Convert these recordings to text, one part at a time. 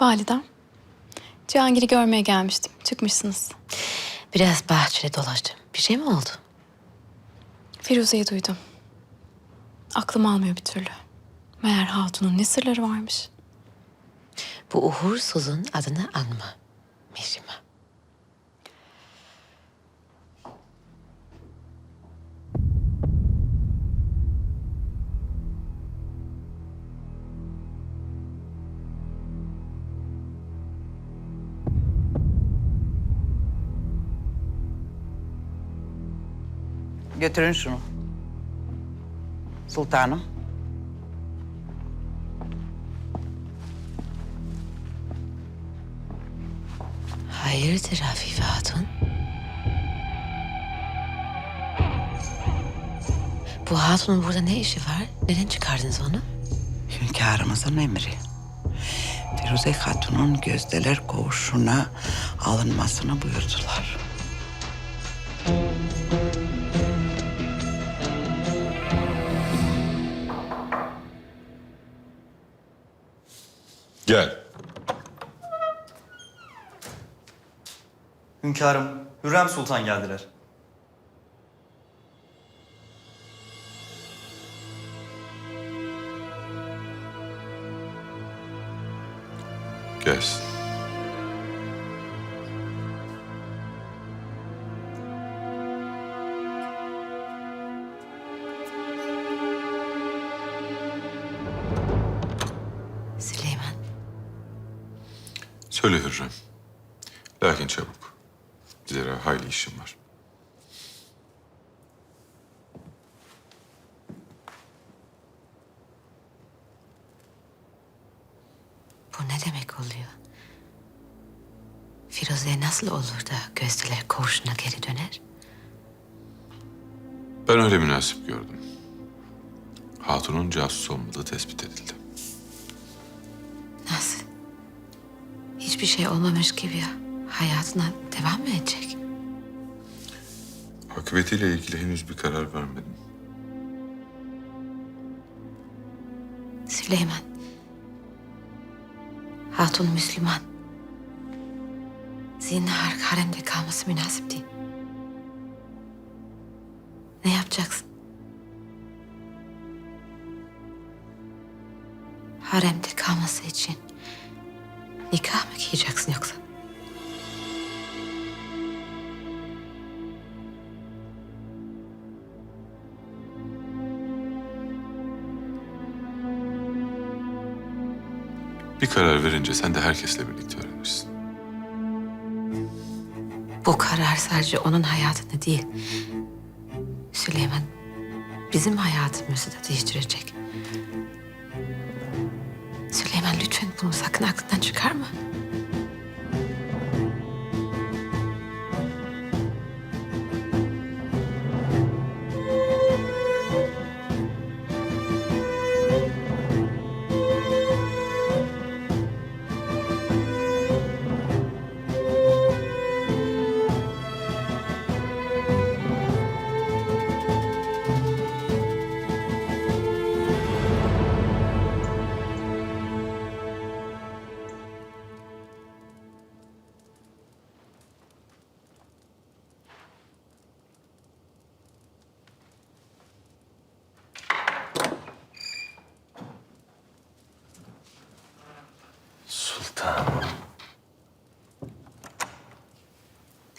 Validem. Cihangir'i görmeye gelmiştim. Çıkmışsınız. Biraz bahçede dolaştım. Bir şey mi oldu? Firuze'yi duydum. Aklım almıyor bir türlü. Meğer Hatun'un ne sırları varmış. Bu uğursuzun adını anma. Mihrimah. Götürün şunu. Sultanım. Hayırdır Afife Hatun? Bu hatunun burada ne işi var? Neden çıkardınız onu? Hünkârımızın emri. Firuze Hatun'un gözdeler koğuşuna alınmasını buyurdular. Gel. Hünkârım, Hürrem Sultan geldiler. Gelsin. Söyle Hürrem. Lakin çabuk. Zira hayli işim var. Bu ne demek oluyor? Firuze nasıl olur da gözdeler koğuşuna geri döner? Ben öyle münasip gördüm. Hatun'un casus olmadığı tespit edildi. Hiçbir şey olmamış gibi hayatına devam mı edecek? Akıbetiyle ilgili henüz bir karar vermedim. Süleyman. Hatun Müslüman. Zinhar haremde kalması münasip değil. Ne yapacaksın? Haremde kalması için nikah mı giyeceksin yoksa? Bir karar verince sen de herkesle birlikte öğrenirsin. Bu karar sadece onun hayatını değil, Süleyman bizim hayatımızı da değiştirecek. Bunu sakın aklından çıkarma.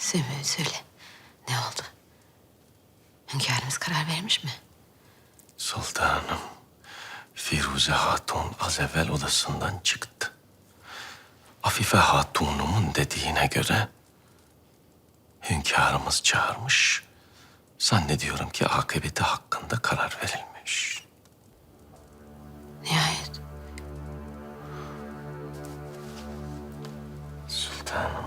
Sümbül söyle. Ne oldu? Hünkârımız karar vermiş mi? Sultanım. Firuze Hatun az evvel odasından çıktı. Afife Hatun'umun dediğine göre hünkârımız çağırmış. Zannediyorum ki akıbeti hakkında karar verilmiş. Nihayet. Sultanım.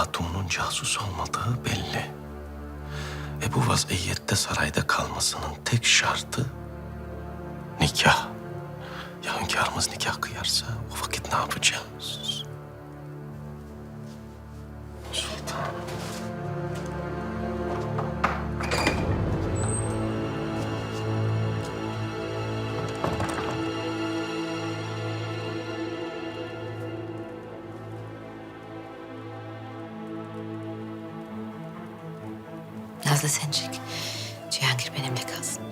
Hatun'un casus olmadığı belli. Ve bu vaziyette sarayda kalmasının tek şartı nikah. Ya hünkârımız nikah kıyarsa o vakit ne yapacağız? Nazlı sen çık. Cihangir benimle kalsın.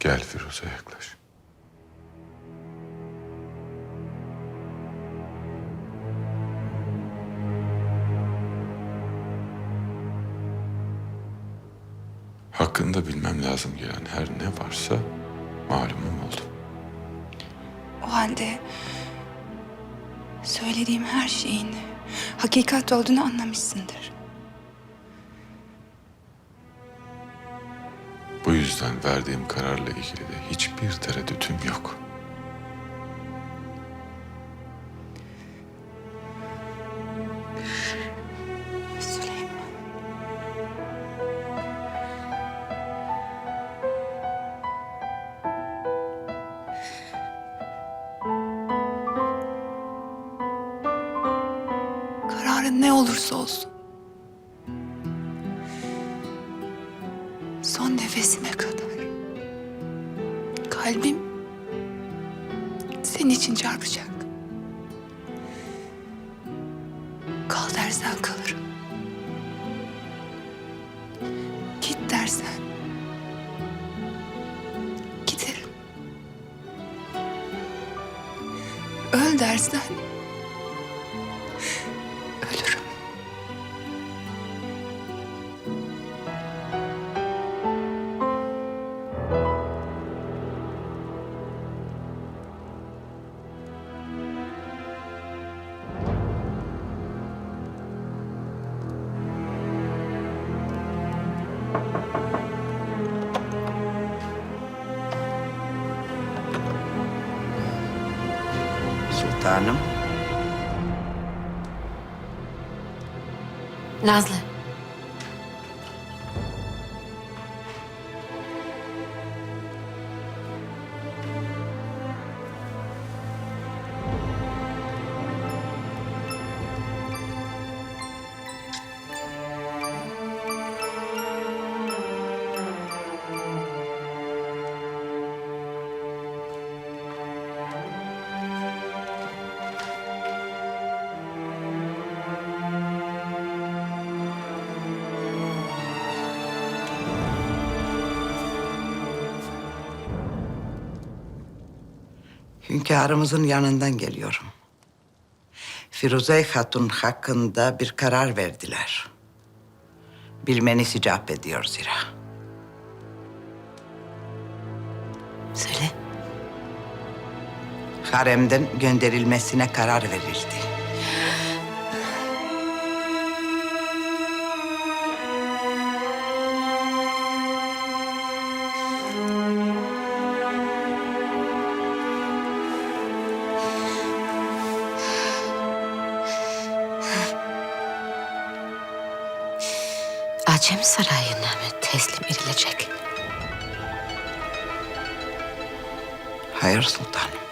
Gel Firuze yaklaş. Hakkında bilmem lazım gelen her ne varsa malumum oldu. O halde söylediğim her şeyin hakikat olduğunu anlamışsındır. Yüzden verdiğim kararla ilgili de hiçbir tereddütüm yok. Kararın ne olursa olsun. Öl dersen Nazlı. Hünkârımızın yanından geliyorum. Firuze Hatun hakkında bir karar verdiler. Bilmeniz icap ediyor zira. Söyle. Haremden gönderilmesine karar verildi. Acem Sarayı'na mı teslim edilecek? Hayır sultanım.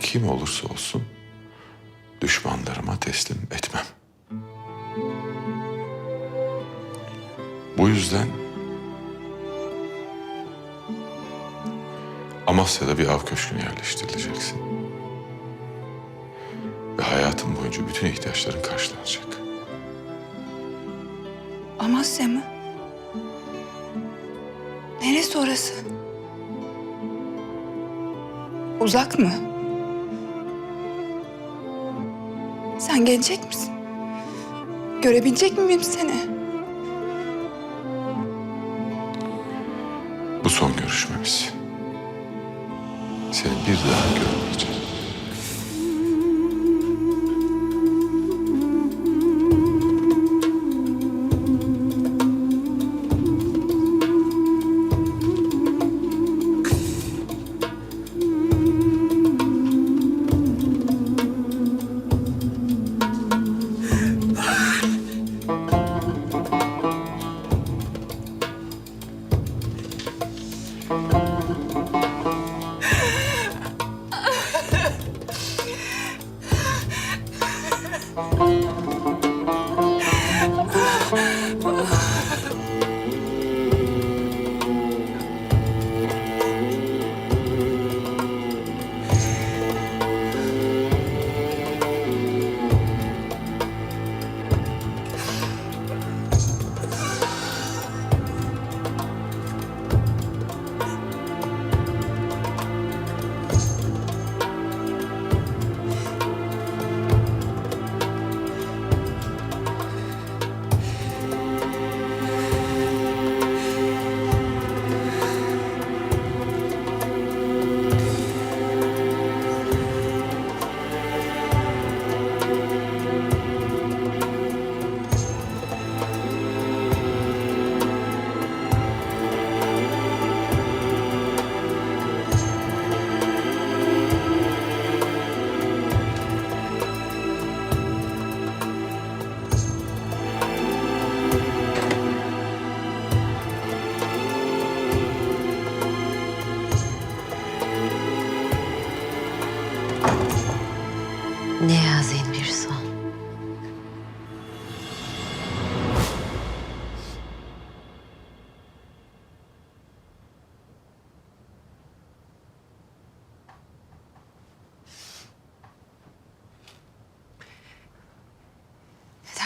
Kim olursa olsun düşmanlarıma teslim etmem. Bu yüzden Amasya'da bir av köşküne yerleştirileceksin. Ve hayatın boyunca bütün ihtiyaçların karşılanacak. Amasya mı? Neresi orası? Uzak mı? Sen gelecek misin? Görebilecek miyim seni? Bu son görüşmemiz. Seni bir daha görmeyeceğim. Ne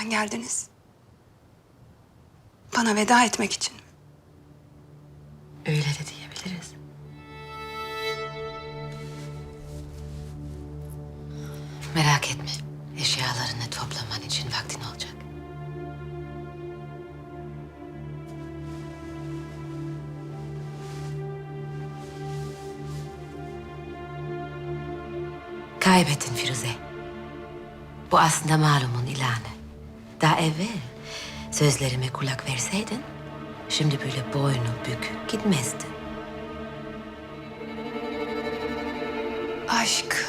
Neden geldiniz? Bana veda etmek için mi? Öyle de diyebiliriz. Merak etme. Eşyalarını toplaman için vaktin olacak. Kaybettin Firuze. Bu aslında malumun ilanı. Daha evvel sözlerime kulak verseydin... ...şimdi böyle boynu bükük gitmezdin. Aşk.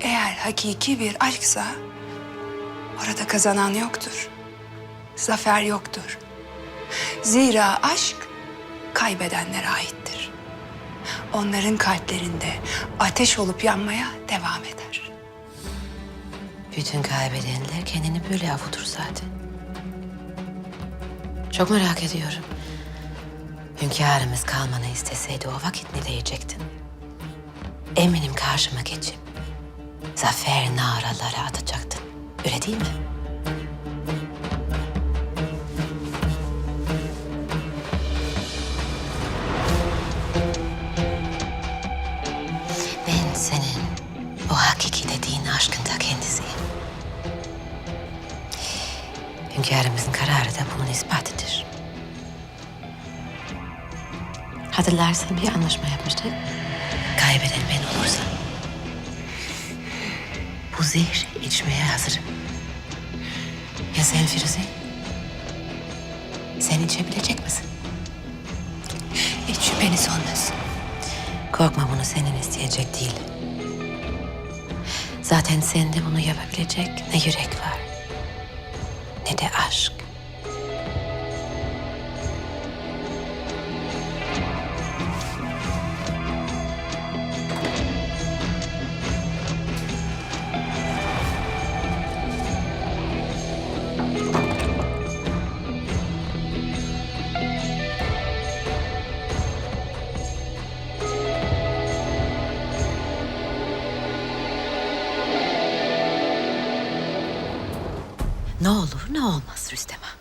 Eğer hakiki bir aşksa orada kazanan yoktur. Zafer yoktur. Zira aşk kaybedenlere aittir. Onların kalplerinde ateş olup yanmaya devam eder. Bütün kaybedenler kendini böyle avutur zaten. Çok merak ediyorum. Hünkârımız kalmanı isteseydi o vakit ne diyecektin? Eminim karşıma geçip zafer naraları atacaktın. Öyle değil mi? Hatırlarsan bir anlaşma yapmıştık. Kaybeden ben olursam. Bu zehri içmeye hazırım. Ya sen Firuze? Sen içebilecek misin? Hiç şüpheniz olmasın. Korkma bunu senin isteyecek değil. Zaten sende bunu yapabilecek ne yürek var ne de aşk. Ne olur ne olmaz Rüstem ağa.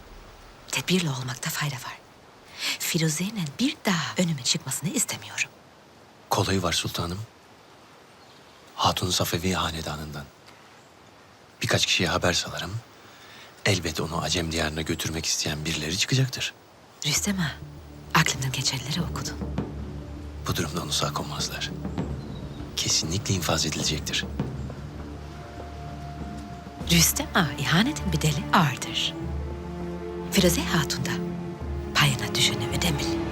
Tedbirli olmakta fayda var. Firuze'nin bir daha önüme çıkmasını istemiyorum. Kolayı var sultanım. Hatun Safevi hanedanından. Birkaç kişiye haber salarım. Elbet onu Acem diyarına götürmek isteyen birileri çıkacaktır. Rüstem ağa, aklımdan geçenleri okudun. Bu durumda onu sağ konmazlar. Kesinlikle infaz edilecektir. Rüstem ağa ihanetin bedeli ağırdır. Firuze Hatun da payına düşeni ödemeli.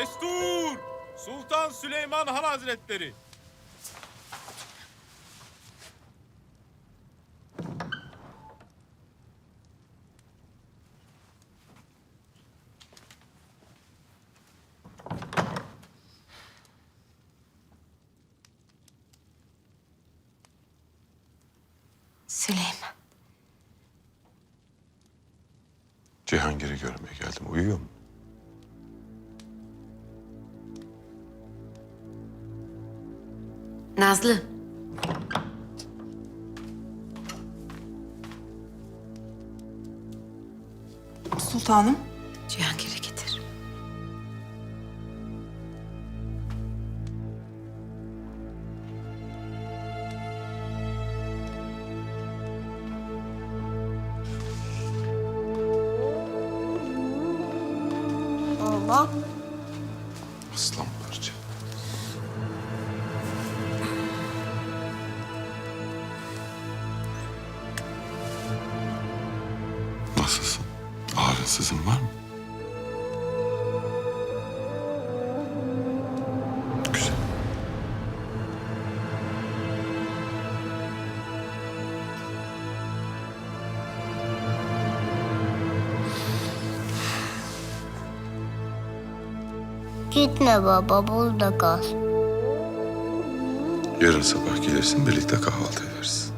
Destur! Sultan Süleyman Han Hazretleri. Nazlı. Sultanım. Gitme baba burada kal. Yarın sabah gelirsin birlikte kahvaltı ederiz.